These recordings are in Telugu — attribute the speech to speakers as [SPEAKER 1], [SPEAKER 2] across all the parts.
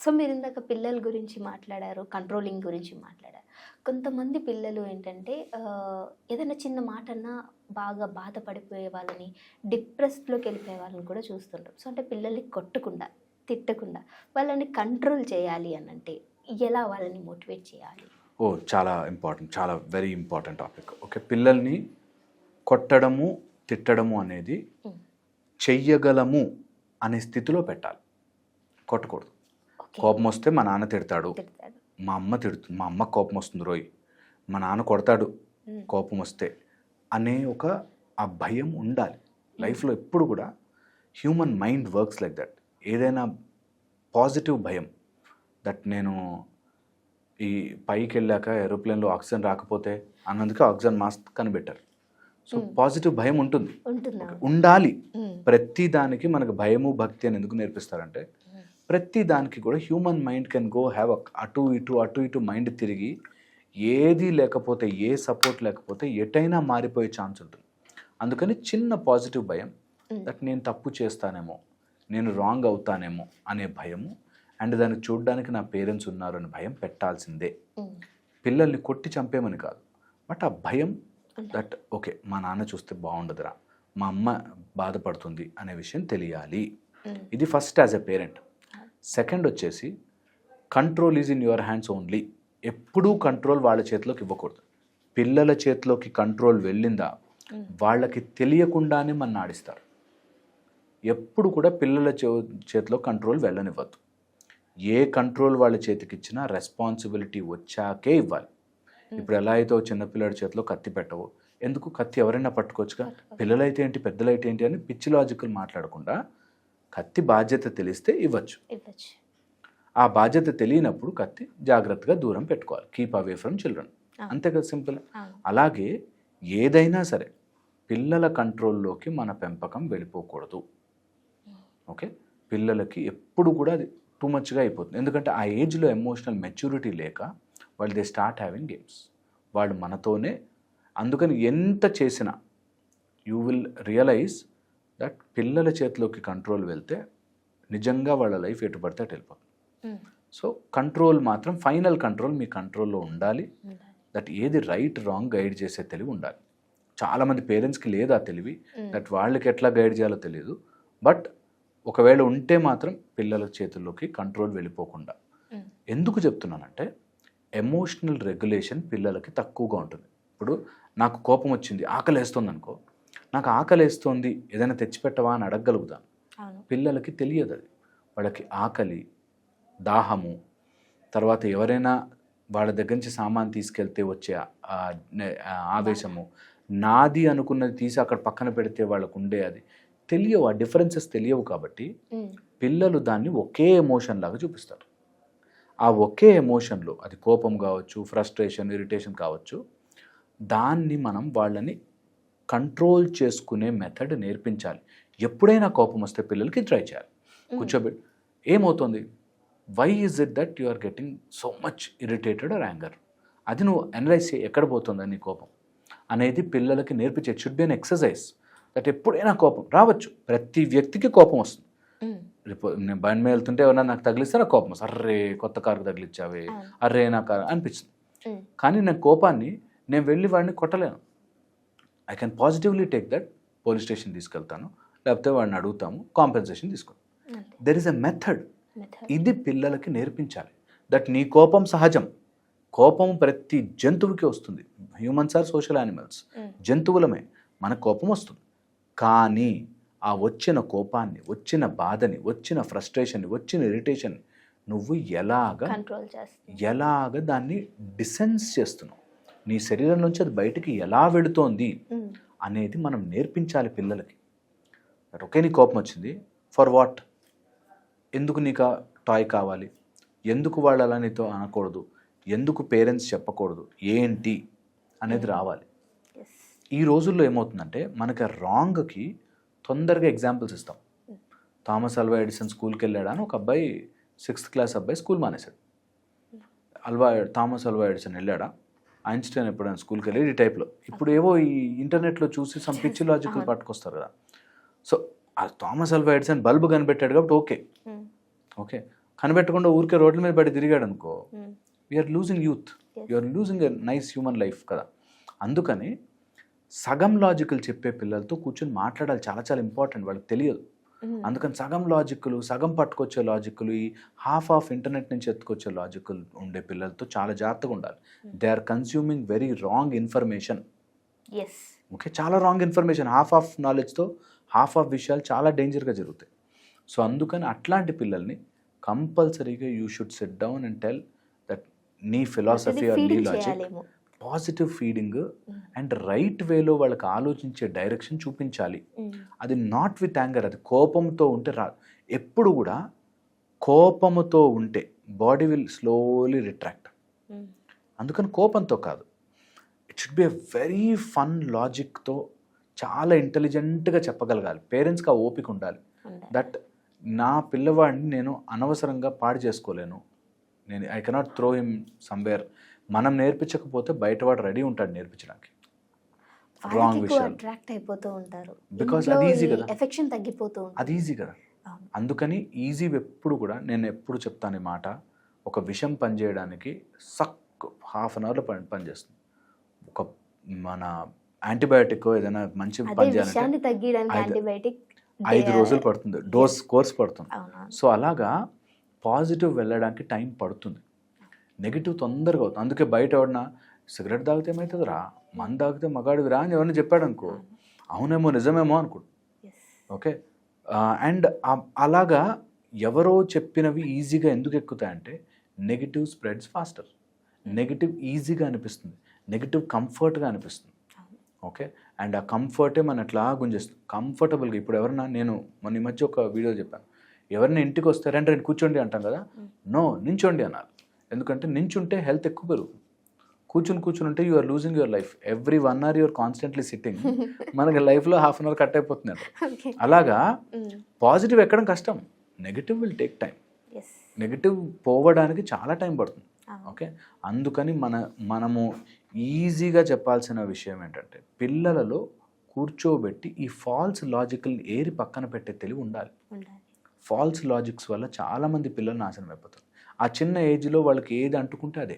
[SPEAKER 1] సో మీరు ఇందాక పిల్లల గురించి మాట్లాడారు కంట్రోలింగ్ గురించి మాట్లాడారు. కొంతమంది పిల్లలు ఏంటంటే ఏదైనా చిన్న మాట అన్నా బాగా బాధపడిపోయే వాళ్ళని డిప్రెస్డ్లోకి వెళ్ళిపోయే వాళ్ళని కూడా చూస్తుంటాం సో అంటే పిల్లల్ని కొట్టకుండా తిట్టకుండా వాళ్ళని కంట్రోల్ చేయాలి అని అంటే ఎలా వాళ్ళని మోటివేట్ చేయాలి?
[SPEAKER 2] ఓ చాలా ఇంపార్టెంట్ చాలా వెరీ ఇంపార్టెంట్ టాపిక్ ఓకే పిల్లల్ని కొట్టడము తిట్టడము అనేది. చెయ్యగలము అనే స్థితిలో పెట్టాలి. కొట్టకూడదు. కోపం వస్తే మా నాన్న తిడతాడు. మా అమ్మ తిడుతుంది మా అమ్మ కోపం వస్తుంది రోయ్. మా నాన్న కొడతాడు. కోపం వస్తే అనే ఒక ఆ భయం ఉండాలి. లైఫ్లో ఎప్పుడు కూడా human mind works like that. ఏదైనా పాజిటివ్ భయం దట్ నేను ఈ పైకి వెళ్ళాక ఏరోప్లేన్లో ఆక్సిజన్ రాకపోతే అన్నందుకే ఆక్సిజన్ మాస్క్ కనిపెట్టారు. సో. పాజిటివ్ భయం ఉంటుంది. ఉండాలి. ప్రతి దానికి మనకు భయము భక్తి అని ఎందుకు నేర్పిస్తారంటే. ప్రతి దానికి కూడా human mind can go have అటు ఇటు అటు ఇటు మైండ్ తిరిగి ఏది లేకపోతే ఏ సపోర్ట్ లేకపోతే ఎటైనా మారిపోయే ఛాన్స్ ఉంటుంది అందుకని చిన్న పాజిటివ్ భయం. దట్ నేను తప్పు చేస్తానేమో నేను రాంగ్ అవుతానేమో అనే భయము అండ్ దాన్ని చూడడానికి నా పేరెంట్స్ ఉన్నారు అనే భయం పెట్టాల్సిందే. పిల్లల్ని కొట్టి చంపేమని కాదు బట్ ఆ భయం. దట్ ఓకే మా నాన్న చూస్తే బాగుండదురా మా అమ్మ బాధపడుతుంది అనే విషయం తెలియాలి. ఇది first as a parent second వచ్చేసి control is in your hands only ఎప్పుడూ కంట్రోల్ వాళ్ళ చేతిలోకి ఇవ్వకూడదు. పిల్లల చేతిలోకి కంట్రోల్ వెళ్ళిందా. వాళ్ళకి తెలియకుండానే మన ఆడిస్తారు. ఎప్పుడు కూడా పిల్లల చేతిలో కంట్రోల్ వెళ్ళనివ్వద్దు. ఏ కంట్రోల్ వాళ్ళ చేతికి ఇచ్చినా రెస్పాన్సిబిలిటీ వచ్చాకే ఇవ్వాలి. ఇప్పుడు ఎలా అయితే చిన్నపిల్లడి చేతిలో కత్తి పెట్టవు ఎందుకు కత్తి ఎవరైనా పట్టుకోవచ్చుగా? పిల్లలైతే ఏంటి పెద్దలైతే ఏంటి అని పిచ్చి లాజికల్ మాట్లాడకుండా కత్తి బాధ్యత తెలిస్తే ఇవ్వచ్చు. ఆ బాధ్యత తెలియనప్పుడు కత్తి జాగ్రత్తగా దూరం పెట్టుకోవాలి. Keep away from children. అంతే కదా సింపుల్. అలాగే ఏదైనా సరే పిల్లల కంట్రోల్లోకి మన పెంపకం వెళ్ళిపోకూడదు. ఓకే? పిల్లలకి ఎప్పుడు కూడా అది టూ మచ్గా అయిపోతుంది. ఎందుకంటే ఆ ఏజ్లో ఎమోషనల్ మెచ్యూరిటీ లేక వాళ్ళు దే స్టార్ట్ హ్యావింగ్ గేమ్స్ వాళ్ళు మనతోనే అందుకని ఎంత చేసినా యూ విల్ రియలైజ్ దట్ పిల్లల చేతిలోకి కంట్రోల్ వెళ్తే నిజంగా వాళ్ళ లైఫ్ ఎటు పడితే అటు వెళ్ళిపోతుంది
[SPEAKER 1] Mm.
[SPEAKER 2] సో కంట్రోల్ మాత్రం ఫైనల్ కంట్రోల్ మీ కంట్రోల్లో ఉండాలి. దట్ ఏది రైట్ రాంగ్ గైడ్ చేసే తెలివి ఉండాలి చాలామంది పేరెంట్స్కి లేదు ఆ తెలివి
[SPEAKER 1] Mm.
[SPEAKER 2] దట్ వాళ్ళకి ఎట్లా గైడ్ చేయాలో తెలియదు బట్ ఒకవేళ ఉంటే మాత్రం పిల్లల చేతుల్లోకి కంట్రోల్ వెళ్ళిపోకుండా
[SPEAKER 1] Mm.
[SPEAKER 2] ఎందుకు చెప్తున్నానంటే ఎమోషనల్ రెగ్యులేషన్ పిల్లలకి తక్కువగా ఉంటుంది ఇప్పుడు నాకు కోపం వచ్చింది ఆకలి వేస్తుంది అనుకో నాకు ఆకలి వేస్తుంది ఏదైనా తెచ్చిపెట్టవా అని అడగగలుగుతాను పిల్లలకి తెలియదు అది. వాళ్ళకి ఆకలి దాహము తర్వాత ఎవరైనా వాళ్ళ దగ్గర నుంచి సామాన్ తీసుకెళ్తే వచ్చే ఆవేశము నాది అనుకున్నది తీసి అక్కడ పక్కన పెడితే వాళ్ళకు ఉండే అది. తెలియవు ఆ డిఫరెన్సెస్ తెలియవు కాబట్టి. పిల్లలు దాన్ని ఒకే ఎమోషన్ లాగా చూపిస్తారు. ఆ ఒకే ఎమోషన్లో అది కోపం కావచ్చు ఫ్రస్ట్రేషన్ ఇరిటేషన్ కావచ్చు దాన్ని మనం వాళ్ళని కంట్రోల్ చేసుకునే మెథడ్ నేర్పించాలి. ఎప్పుడైనా కోపం వస్తే పిల్లలకి ట్రై చేయాలి. కూర్చోబెట్టి ఏమవుతుంది? Why is it that you are getting so much irritated or anger అది నువ్వు అనలైజ్ చేయి ఎక్కడ పోతుంది నీ కోపం? అనేది పిల్లలకి నేర్పించే should be an exercise that ఎప్పుడైనా కోపం రావచ్చు. ప్రతి వ్యక్తికి కోపం వస్తుంది. రేపు నేను బండి మీద వెళ్తుంటే ఎవరన్నా నాకు తగిలిస్తే నాకు కోపం వస్తుంది. అర్రే కొత్త కారు తగిలిచ్చావే. అర్రే నా కారు అనిపిస్తుంది. కానీ నేను కోపాన్ని నేను వెళ్ళి వాడిని కొట్టలేను. I can positively take that police station తీసుకెళ్తాను లేకపోతే వాడిని అడుగుతాము కాంపెన్సేషన్ తీసుకుంటాం
[SPEAKER 1] అంతే.
[SPEAKER 2] దెర్ ఇస్ ఎ మెథడ్ ఇది పిల్లలకి నేర్పించాలి. దట్ నీ కోపం సహజం. కోపం ప్రతి జంతువుకి వస్తుంది. Humans are social animals. జంతువులమే. మనకు కోపం వస్తుంది. కానీ ఆ వచ్చిన కోపాన్ని వచ్చిన బాధని వచ్చిన ఫ్రస్ట్రేషన్ని వచ్చిన ఇరిటేషన్ నువ్వు ఎలాగ ఎలాగ దాన్ని డిసెన్స్ చేస్తున్నావు? నీ శరీరం నుంచి అది బయటికి ఎలా వెళుతోంది. అనేది మనం నేర్పించాలి పిల్లలకి. ఒకే నీ కోపం వచ్చింది. ఫర్ వాట్ ఎందుకు నీకు టాయ్ కావాలి? ఎందుకు వాళ్ళు అలా నీతో అనకూడదు? ఎందుకు పేరెంట్స్ చెప్పకూడదు? ఏంటి? అనేది రావాలి. ఈ రోజుల్లో ఏమవుతుందంటే మనకి రాంగ్కి తొందరగా ఎగ్జాంపుల్స్ ఇస్తాం. థామస్ అల్వా ఎడిసన్ స్కూల్కి వెళ్ళాడా అని ఒక అబ్బాయి సిక్స్త్ క్లాస్ అబ్బాయి స్కూల్ మానేశాడు. అల్వా థామస్ అల్వా ఎడిసన్ వెళ్ళాడా? ఐన్స్టైన్ ఎప్పుడైనా స్కూల్కి వెళ్ళి ఈ టైప్లో ఇప్పుడు ఏవో ఈ ఇంటర్నెట్లో చూసి సమ్ పిచ్చి లాజికల్. పట్టుకొస్తారు కదా సో ఆ థామస్ అల్వా ఎడిసన్ బల్బ్ కనిపెట్టాడు కాబట్టి ఓకే. ఓకే కనిపెట్టకుండా ఊరికే రోడ్ల మీద పడి తిరిగాడు అనుకో. We are losing youth. You are losing a nice human life కదా అందుకని సగం లాజికల్ చెప్పే పిల్లలతో కూర్చొని మాట్లాడాలి చాలా చాలా ఇంపార్టెంట్ వాళ్ళకి తెలియదు. అందుకని సగం లాజిక్లు సగం పట్టుకొచ్చే లాజిక్లు ఈ హాఫ్ ఆఫ్ ఇంటర్నెట్ నుంచి ఎత్తుకొచ్చే లాజికల్ ఉండే పిల్లలతో చాలా జాగ్రత్తగా ఉండాలి. They are consuming very wrong information okay చాలా రాంగ్ ఇన్ఫర్మేషన్ హాఫ్ ఆఫ్ నాలెడ్జ్తో హాఫ్ ఆఫ్ విషయాలు చాలా డేంజర్గా జరుగుతాయి. సో అందుకని అట్లాంటి పిల్లల్ని కంపల్సరీగా you should set down and tell that నీ ఫిలాసఫీ ఆర్ నీ logic positive feeding. And right వేలో వాళ్ళకి ఆలోచించే డైరెక్షన్ చూపించాలి
[SPEAKER 1] Mm.
[SPEAKER 2] అది నాట్ విత్ యాంగర్ అది కోపంతో ఉంటే రా ఎప్పుడు కూడా కోపముతో ఉంటే బాడీ విల్ స్లోలీ రిట్రాక్ట్. అందుకని కోపంతో కాదు it should be a very fun లాజిక్తో చాలా ఇంటెలిజెంట్గా చెప్పగలగాలి పేరెంట్స్కి ఆ ఓపిక ఉండాలి
[SPEAKER 1] ఉండాలి.
[SPEAKER 2] దట్ నా పిల్లవాడిని నేను అనవసరంగా పాడు చేసుకోలేను నేను I cannot throw him somewhere మనం నేర్పించకపోతే బయటవాడు రెడీ ఉంటాడు నేర్పించడానికి. రాంగ్ విషయాలు.
[SPEAKER 1] అట్రాక్ట్ అయిపోతూ ఉంటారు.
[SPEAKER 2] అది easy కదా.
[SPEAKER 1] ఎఫెక్షన్ తగ్గిపోతూ
[SPEAKER 2] అది ఈజీ కదా. అందుకని ఈజీ ఎప్పుడు కూడా నేను ఎప్పుడు చెప్తాను ఈ మాట ఒక విషయం పనిచేయడానికి సక్ హాఫ్ అన్ అవర్లో పని పనిచేస్తుంది ఒక మన యాంటీబయాటిక్ ఏదైనా మంచి
[SPEAKER 1] అదే
[SPEAKER 2] పని చేయాలంటే
[SPEAKER 1] విషయాన్ని తగ్గించడానికి
[SPEAKER 2] ఐదు- రోజులు పడుతుంది. డోస్ కోర్స్ పడుతుంది. సో అలాగా పాజిటివ్ వెళ్ళడానికి టైం పడుతుంది. నెగిటివ్ తొందరగా అవుతుంది. అందుకే బయట ఎవడన్నా సిగరెట్ తాగితే ఏమవుతుంది రా మందు తాగితే మగాడివి రా అని ఎవరిని చెప్పాడు అనుకో అవునేమో నిజమేమో అనుకో ఓకే? అండ్ అలాగా ఎవరో చెప్పినవి ఈజీగా ఎందుకు ఎక్కుతాయంటే నెగిటివ్ స్ప్రెడ్స్ ఫాస్టర్. నెగిటివ్ ఈజీగా అనిపిస్తుంది. నెగిటివ్ కంఫర్ట్గా అనిపిస్తుంది. ఓకే? అండ్ ఆ కంఫర్టే మన ఎట్లా గుంజేస్తుంది? కంఫర్టబుల్గా ఇప్పుడు ఎవరన్నా నేను మొన్న ఈ మధ్య ఒక వీడియో చెప్పాను. ఎవరైనా ఇంటికి వస్తే రండి రండి కూర్చోండి అంటాం కదా? నో నించోండి అన్నారు. ఎందుకంటే నించుంటే హెల్త్ ఎక్కువ పెరుగుతుంది. కూర్చుని కూర్చుని ఉంటే you are losing your life every one hour your constantly sitting మనకి లైఫ్లో హాఫ్ అన్ అవర్ కట్ అయిపోతుంది.
[SPEAKER 1] ఓకే
[SPEAKER 2] అలాగా పాజిటివ్ ఎక్కడం కష్టం. Negative will take time negative పోవడానికి చాలా టైం పడుతుంది. ఓకే అందుకని మన మనము ఈజీగా చెప్పాల్సిన విషయం ఏంటంటే పిల్లలలో కూర్చోబెట్టి ఈ ఫాల్స్ లాజికల్ ఏరి పక్కన పెట్టే తెలివి ఉండాలి.
[SPEAKER 1] ఉండాలి.
[SPEAKER 2] ఫాల్స్ లాజిక్స్ వల్ల చాలామంది పిల్లలు నాశనం అయిపోతారు. ఆ చిన్న ఏజ్లో వాళ్ళకి ఏది అంటుకుంటే అదే.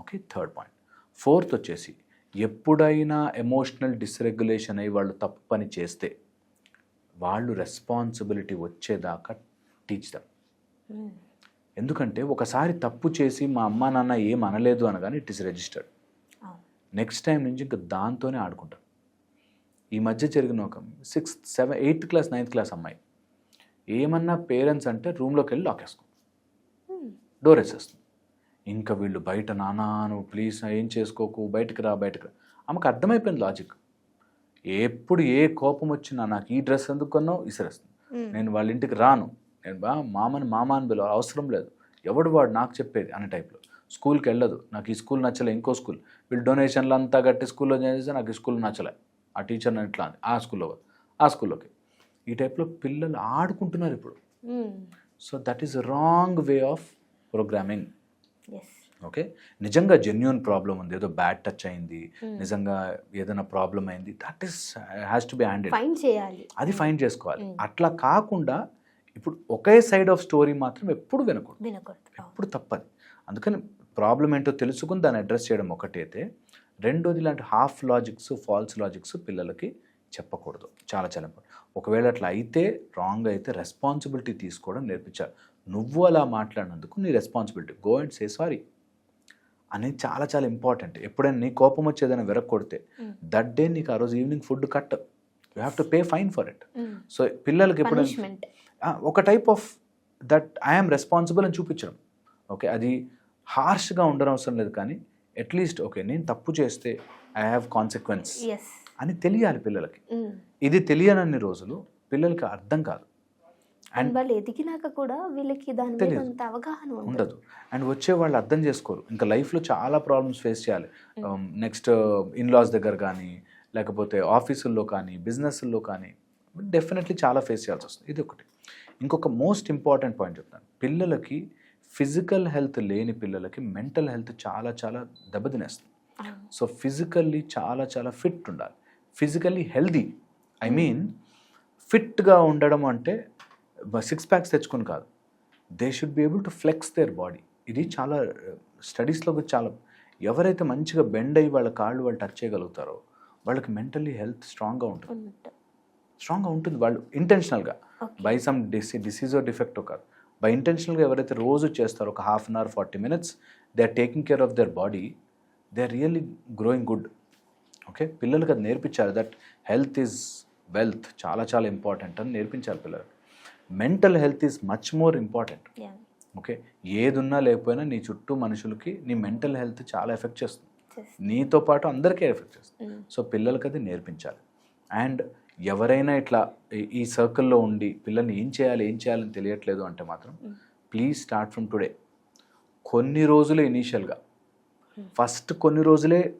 [SPEAKER 2] ఓకే థర్డ్ పాయింట్ ఫోర్త్ వచ్చేసి ఎప్పుడైనా ఎమోషనల్ డిస్రెగ్యులేషన్ అయ్యి వాళ్ళు తప్పు పని చేస్తే వాళ్ళు రెస్పాన్సిబిలిటీ వచ్చేదాకా టీచ్ దమ్. ఎందుకంటే ఒకసారి తప్పు చేసి మా అమ్మ నాన్న ఏం అనలేదు అనగానే it is registered next time నుంచి ఇంకా దాంతోనే ఆడుకుంటారు ఈ మధ్య జరిగిన ఒక sixth seven eighth class ninth class అమ్మాయి ఏమన్నా పేరెంట్స్ అంటే రూమ్లోకి వెళ్ళి
[SPEAKER 1] Mm.
[SPEAKER 2] డోర్ వేసేస్తుంది. ఇంకా వీళ్ళు బయట నానా నువ్వు ప్లీజ్ ఏం చేసుకోకు బయటకు రా బయటకు రా. ఆమెకు అర్థమైపోయింది లాజిక్. ఎప్పుడు ఏ కోపం వచ్చినా నాకు ఈ డ్రెస్ ఎందుకు కొన్నావు? ఇసిరేస్తుంది.
[SPEAKER 1] Mm.
[SPEAKER 2] నేను వాళ్ళ ఇంటికి రాను. నేను బా మామని మామ అని పిలవ అవసరం లేదు. ఎవడు వాడు నాకు చెప్పేది అనే టైప్లో. స్కూల్కి వెళ్ళదు. నాకు ఈ స్కూల్ నచ్చలే ఇంకో స్కూల్. వీళ్ళు డొనేషన్లు అంతా కట్టి స్కూల్లో చేస్తే నాకు ఈ స్కూల్ నచ్చలే. ఆ టీచర్ ఇట్లా ఆ స్కూల్లో ఆ స్కూల్లోకి. ఈ టైప్లో పిల్లలు ఆడుకుంటున్నారు ఇప్పుడు. So that is wrong way of programming. Okay? నిజంగా జెన్యున్ ప్రాబ్లం ఉంది. ఏదో బ్యాడ్ టచ్ అయింది.
[SPEAKER 1] Hmm.
[SPEAKER 2] నిజంగా ఏదైనా ప్రాబ్లం అయింది. That is has to be handle
[SPEAKER 1] fine చేయాలి.
[SPEAKER 2] అది ఫైండ్ చేసుకోవాలి.
[SPEAKER 1] Hmm.
[SPEAKER 2] అట్లా కాకుండా ఇప్పుడు ఒకే సైడ్ ఆఫ్ స్టోరీ మాత్రం ఎప్పుడు వినకూడదు. ఎప్పుడు తప్పది. అందుకని ప్రాబ్లం ఏంటో తెలుసుకుని దాన్ని అడ్రస్ చేయడం ఒకటైతే రెండోది ఇలాంటి హాఫ్ లాజిక్స్ ఫాల్స్ లాజిక్స్ పిల్లలకి చెప్పకూడదు. చాలా చాలా. ఒకవేళ అట్లా అయితే రాంగ్ అయితే రెస్పాన్సిబిలిటీ తీసుకోవడం నేర్పించాలి. నువ్వు అలా మాట్లాడినందుకు నీ responsibility go and say sorry అనేది చాలా చాలా ఇంపార్టెంట్ ఎప్పుడైనా నీ కోపం వచ్చేదైనా విరగొడితే
[SPEAKER 1] Mm.
[SPEAKER 2] దట్ డే నీకు ఆ రోజు evening food cut you have to pay fine for it. So పిల్లలకి ఎప్పుడైనా ఒక type of that I'm responsible అని చూపించడం. ఓకే అది హార్ష్గా ఉండడం అవసరం లేదు కానీ అట్లీస్ట్ ఓకే నేను తప్పు చేస్తే ఐ హ్యావ్ కాన్సిక్వెన్స్ అని తెలియాలి పిల్లలకి.
[SPEAKER 1] Mm.
[SPEAKER 2] ఇది తెలియనన్ని రోజులు పిల్లలకి అర్థం కాదు.
[SPEAKER 1] అండ్ వాళ్ళు ఎదిగినాక కూడా వీళ్ళకి దాని మీద
[SPEAKER 2] తెలియదు.
[SPEAKER 1] అంత అవగాహన ఉండదు.
[SPEAKER 2] అండ్ వచ్చే వాళ్ళు అర్థం చేసుకోరు. ఇంకా లైఫ్లో చాలా ప్రాబ్లమ్స్ ఫేస్ చేయాలి. Um, నెక్స్ట్ ఇన్లాస్ దగ్గర కానీ లేకపోతే ఆఫీసుల్లో కానీ బిజినెస్ల్లో కానీ డెఫినెట్లీ చాలా ఫేస్ చేయాల్సి వస్తుంది. ఇది ఒకటి. ఇంకొక మోస్ట్ ఇంపార్టెంట్ పాయింట్ చెప్తాను. పిల్లలకి ఫిజికల్ హెల్త్ లేని పిల్లలకి మెంటల్ హెల్త్ చాలా చాలా దెబ్బతినేస్తుంది. సో ఫిజికల్లీ చాలా చాలా ఫిట్ ఉండాలి. ఫిజికల్లీ హెల్దీ ఐ మీన్ ఫిట్గా ఉండడం అంటే సిక్స్ ప్యాక్స్ తెచ్చుకొని కాదు. They should be able to flex their body ఇది చాలా స్టడీస్లో చాలా ఎవరైతే మంచిగా బెండ్ అయ్యి వాళ్ళ కాళ్ళు వాళ్ళు టచ్ చేయగలుగుతారో వాళ్ళకి మెంటలీ హెల్త్ స్ట్రాంగ్గా ఉంటుంది. స్ట్రాంగ్గా ఉంటుంది వాళ్ళు ఇంటెన్షనల్గా బై సమ్ డిసీ డిసీజో డిఫెక్టో కాదు. బై ఇంటెన్షనల్గా ఎవరైతే రోజు చేస్తారో ఒక half an hour forty minutes they are taking care of their body they are really growing good okay పిల్లలకి అది నేర్పించాలి. దట్ హెల్త్ ఈజ్ వెల్త్ చాలా చాలా ఇంపార్టెంట్ అని నేర్పించాలి పిల్లలకి. Mental health is much more important okay ఏదున్నా లేకపోయినా నీ చుట్టూ మనుషులకి నీ మెంటల్ హెల్త్ చాలా ఎఫెక్ట్ చేస్తుంది. నీతో పాటు అందరికీ ఎఫెక్ట్ చేస్తుంది. సో పిల్లలకి అది నేర్పించాలి. అండ్ ఎవరైనా ఇట్లా ఈ- సర్కిల్లో ఉండి పిల్లల్ని ఏం చేయాలి ఏం చేయాలని తెలియట్లేదు అంటే మాత్రం ప్లీజ్ స్టార్ట్ ఫ్రమ్ టుడే కొన్ని రోజులే ఇనీషియల్గా ఫస్ట్ కొన్ని రోజులే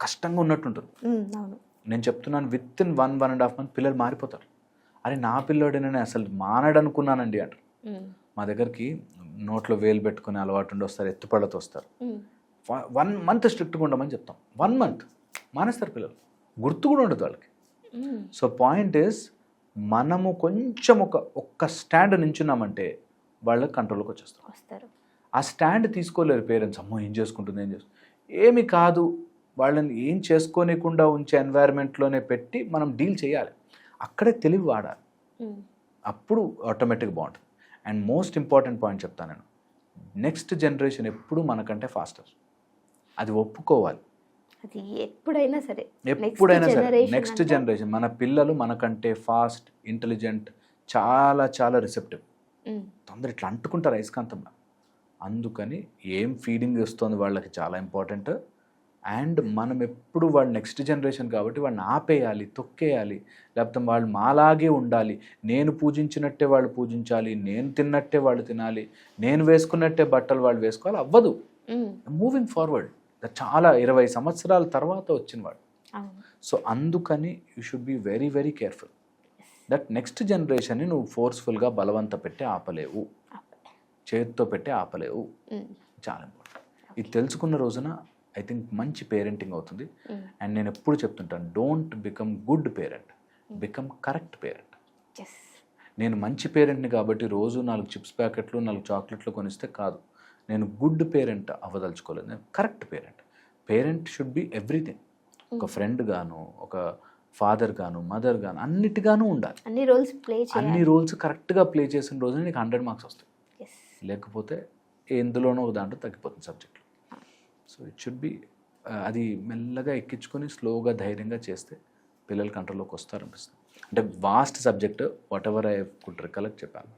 [SPEAKER 2] కష్టంగా ఉన్నట్టుంటుంది.
[SPEAKER 1] అవును.
[SPEAKER 2] నేను చెప్తున్నాను within one one and half month పిల్లలు మారిపోతారు. అరే నా పిల్లోడేనని అసలు మానడనుకున్నానండి అంటారు మా దగ్గరికి నోట్లో వేలు పెట్టుకునే అలవాటు ఉండి వస్తారు ఎత్తుపళ్ళతో వస్తారు. వన్ మంత్ స్ట్రిక్ట్గా ఉండమని చెప్తాం. One month. మానేస్తారు పిల్లలు. గుర్తు కూడా ఉండదు వాళ్ళకి. సో పాయింట్ ఇస్ మనము కొంచెం ఒక ఒక్క స్టాండ్ నించున్నామంటే వాళ్ళకి కంట్రోల్కి వచ్చేస్తాం.
[SPEAKER 1] వస్తారు.
[SPEAKER 2] ఆ స్టాండ్ తీసుకోలేరు పేరెంట్స్. అమ్మో ఏం చేసుకుంటుంది ఏం చేస్తుంది ఏమి కాదు. వాళ్ళని ఏం చేసుకోనికుండా ఉంచే ఎన్వైరన్మెంట్లోనే పెట్టి మనం డీల్ చేయాలి. అక్కడే తెలివి వాడాలి.
[SPEAKER 1] ఉమ్,
[SPEAKER 2] అప్పుడు ఆటోమేటిక్ బాగుంటుంది అండ్ మోస్ట్ ఇంపార్టెంట్ పాయింట్ చెప్తాను నేను. నెక్స్ట్ జనరేషన్ ఎప్పుడు మనకంటే ఫాస్టర్ అది ఒప్పుకోవాలి.
[SPEAKER 1] అది ఎప్పుడైనా సరే.
[SPEAKER 2] ఎప్పుడైనా సరే. నెక్స్ట్ జనరేషన్ మన పిల్లలు మనకంటే ఫాస్ట్ ఇంటెలిజెంట్ చాలా చాలా రిసెప్టివ్
[SPEAKER 1] ఉమ్,
[SPEAKER 2] తొందర ఇట్లా అంటుకుంటారు అయస్కాంతంలో అందుకని ఏం ఫీడింగ్ ఇస్తుంది వాళ్ళకి చాలా ఇంపార్టెంట్ అండ్ మనం ఎప్పుడు వాళ్ళు నెక్స్ట్ జనరేషన్ కాబట్టి వాళ్ళని ఆపేయాలి తొక్కేయాలి. లేకపోతే వాళ్ళు మాలాగే ఉండాలి. నేను పూజించినట్టే వాళ్ళు పూజించాలి నేను తిన్నట్టే వాళ్ళు తినాలి నేను వేసుకున్నట్టే బట్టలు వాళ్ళు వేసుకోవాలి అవ్వదు. మూవింగ్ ఫార్వర్డ్ చాలా ఇరవై సంవత్సరాల తర్వాత వచ్చిన వాడు. సో అందుకని you should be very very careful. That next జనరేషన్ని నువ్వు ఫోర్స్ఫుల్గా బలవంత పెట్టి ఆపలేవు. చేతితో పెట్టి ఆపలేవు. చాలా ఇంపార్టెంట్. ఇది తెలుసుకున్న రోజున ఐ థింక్ మంచి పేరెంటింగ్ అవుతుంది. అండ్ నేను ఎప్పుడు చెప్తుంటాను don't become good parent become correct parent
[SPEAKER 1] yes.
[SPEAKER 2] నేను మంచి పేరెంట్ని కాబట్టి రోజు నాలుగు చిప్స్ ప్యాకెట్లు నాలుగు చాక్లెట్లు కొనిస్తే కాదు. నేను గుడ్ పేరెంట్ అవ్వదలుచుకోలేదు. నేను correct parent. Parent should be everything. ఒక ఫ్రెండ్ గాను ఒక ఫాదర్ గాను మదర్ గాను అన్నిటిగాను ఉండాలి.
[SPEAKER 1] అన్ని రోల్స్ ప్లే
[SPEAKER 2] అన్ని రోల్స్ కరెక్ట్గా ప్లే చేసిన రోజున నీకు హండ్రెడ్ మార్క్స్ వస్తాయి. లేకపోతే ఎందులోనో ఒక దాంట్లో తగ్గిపోతుంది సబ్జెక్ట్లో. సో ఇట్ షుడ్ బి అది మెల్లగా ఎక్కించుకొని స్లోగా ధైర్యంగా చేస్తే పిల్లలు కంట్రోల్లోకి వస్తారనిపిస్తుంది. అంటే vast subject whatever I could recollect చెప్పాను